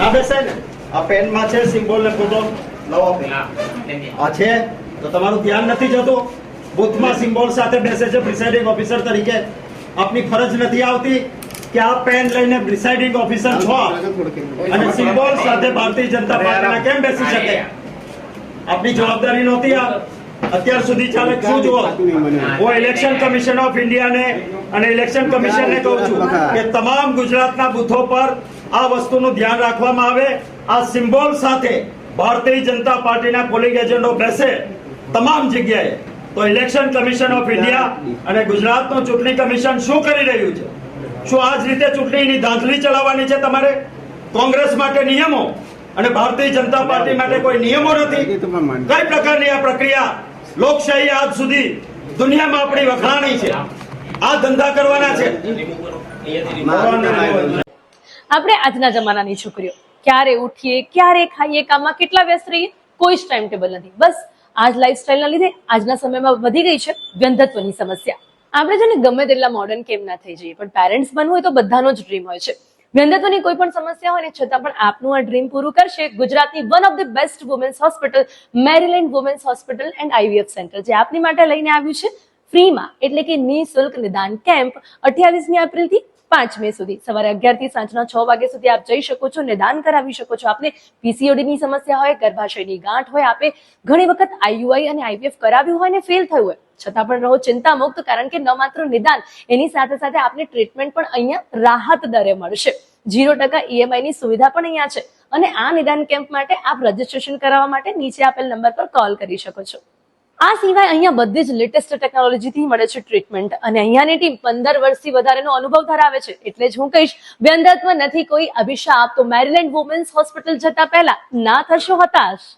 ના બેસે ને? આ પેનમાં છે સિમ્બોલ ને ફોટો. લાવો પેન આ છે તો તમારું ધ્યાન નથી જતું. બુથમાં સિમ્બોલ સાથે બેસે છે પ્રિસાઇડિંગ ઓફિસર તરીકે. આપની ફરજ નથી આવતી કે આ પેન લઈને પ્રિસાઇડિંગ ઓફિસર છો. અને સિમ્બોલ સાથે ભારતીય જનતા પાર્ટીના કેમ બેસી શકે? આપની જવાબદારી નહોતી આ. અત્યાર સુધી ચાલે શું જુઓ? હું ઇલેક્શન કમિશન ઓફ ઇન્ડિયાને અને ઇલેક્શન કમિશનને કહું છું કે તમામ ગુજરાતના બૂથો પર આ વસ્તુનું ધ્યાન રાખવામાં આવે. આ સિમ્બોલ સાથે ભારતીય જનતા પાર્ટીના પોલિંગ એજન્ટો બેસે તમામ જગ્યાએ. તો ઇલેક્શન કમિશન ઓફ ઇન્ડિયા અને ગુજરાતનું ચૂંટણી કમિશન શું કરી રહ્યું છે? શું આ જ રીતે ચૂંટણીની ધાંધલી ચલાવવાની છે તમારે? કોંગ્રેસ માટે નિયમો અને ભારતીય જનતા પાર્ટી માટે કોઈ નિયમો નથી? કઈ પ્રકારની આ પ્રક્રિયા લોકશાહી આજ સુધી દુનિયામાં આપણી વખાણી છે? આ ધંધા કરવાના છે? આપણે આજના જમાનાની છોકરીઓ. ક્યારે ઉઠીએ, ક્યારે ખાઈએ, કામમાં કેટલા વ્યસ્ત રહીએ, કોઈ જ ટાઈમ ટેબલ નથી. બસ, આજ લાઈફસ્ટાઈલના લીધે આજના સમયમાં વધી ગઈ છે વ્યંધત્વની સમસ્યા. આપણે છે ગમે તેટલા મોડર્ન કેમ ના થઈ જઈએ, પણ પેરેન્ટ્સ બનવું હોય તો બધાનો જ ડ્રીમ હોય છે. વ્યંધત્વની કોઈ પણ સમસ્યા હોય ને, છતાં પણ આપનું આ ડ્રીમ પૂરું કરશે ગુજરાતની one of the best women's hospital Maryland women's hospital and IVF centre જે આપની માટે લઈને આવ્યું છે. ફ્રીમાં એટલે કે નિઃશુલ્ક નિદાન કેમ્પ અઠ્યાવીસમી એપ્રિલથી પાંચ મે સુધી. સવારે અગિયારથી સાંજના છ વાગ્યા સુધી આપ જઈ શકો છો, નિદાન કરાવી શકો છો. આપને પીસીઓડી ની સમસ્યા હોય, ગર્ભાશયની ગાંઠ હોય, આપે ઘણી વખત આઈયુઆઈ અને આઈવીએફ કરાવ્યું હોય ને ફેલ થયું હોય. છતાં પણ રહો ચિંતા મુક્ત કારણ કે ન માત્ર નિદાન, એની સાથે સાથે આપને ટ્રીટમેન્ટ પણ અહીંયા રાહત દરે મળશે. જીરો ટકા ઈએમઆઈ ની સુવિધા પણ અહીંયા છે. અને આ નિદાન કેમ્પ માટે આપ રજીસ્ટ્રેશન કરાવવા માટે નીચે આપેલ નંબર પર કોલ કરી શકો છો. આ સિવાય અહીંયા બધી જ લેટેસ્ટ ટેકનોલોજીથી મળે છે ટ્રીટમેન્ટ અને અહીંયાની ટીમ પંદર વર્ષથી વધારેનો અનુભવ ધરાવે છે. એટલે જ હું કહીશ વ્યંધત્વ નથી કોઈ અભિશાપ. તો મેરીલેન્ડ વુમેન્સ હોસ્પિટલ જતા પહેલા ના થશો હતાશ.